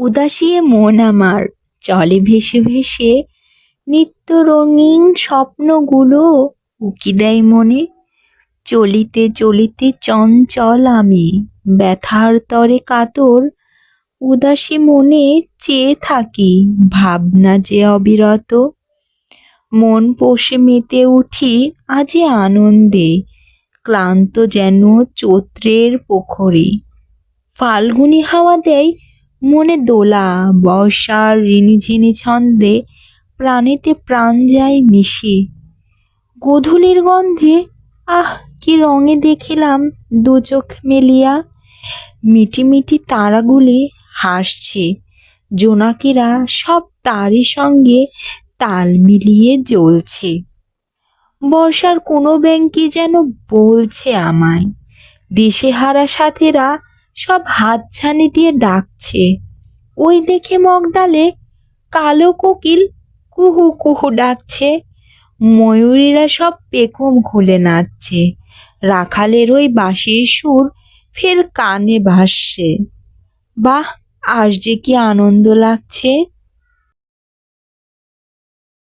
উদাসিয়ে মন আমার। চলে ভেসে ভেসে নিত্য রঙিন স্বপ্নগুলো উকি দেয় মনে। চলিতে চলিতে চঞ্চল আমি। ব্যথার তরে কাতর উদাসী মনে চেয়ে থাকি, ভাবনা যে অবিরত। মন পোষে মেতে উঠি আজি আনন্দে, ক্লান্ত যেন চৈত্রের পোখরে ফাল্গুনি হাওয়া দেয় মনে দোলা, বর্ষার ঋণিঝিনি ছন্দে প্রাণেতে প্রাণ যায় মিশে। গোধূলির গন্ধে, আহ, কি রঙে দেখিলাম দু চোখ মেলিয়া। মিটি তারাগুলি হাসছে, জোনাকিরা সব তারই সঙ্গে তাল মিলিয়ে জ্বলছে। বর্ষার কোনো ব্যাংকে যেন বলছে আমায়, দিশেহারা সাথেরা সব হাত ছানি দিয়ে ডাকছে। ওই দেখে মগডালে কালো কোকিল কুহু কুহু ডাকছে। ময়ূরীরা সব পেখম খুলে নাচছে। রাখালের ওই বাঁশির সুর ফের কানে ভাসছে। বাহ, আজ যে কি আনন্দ লাগছে।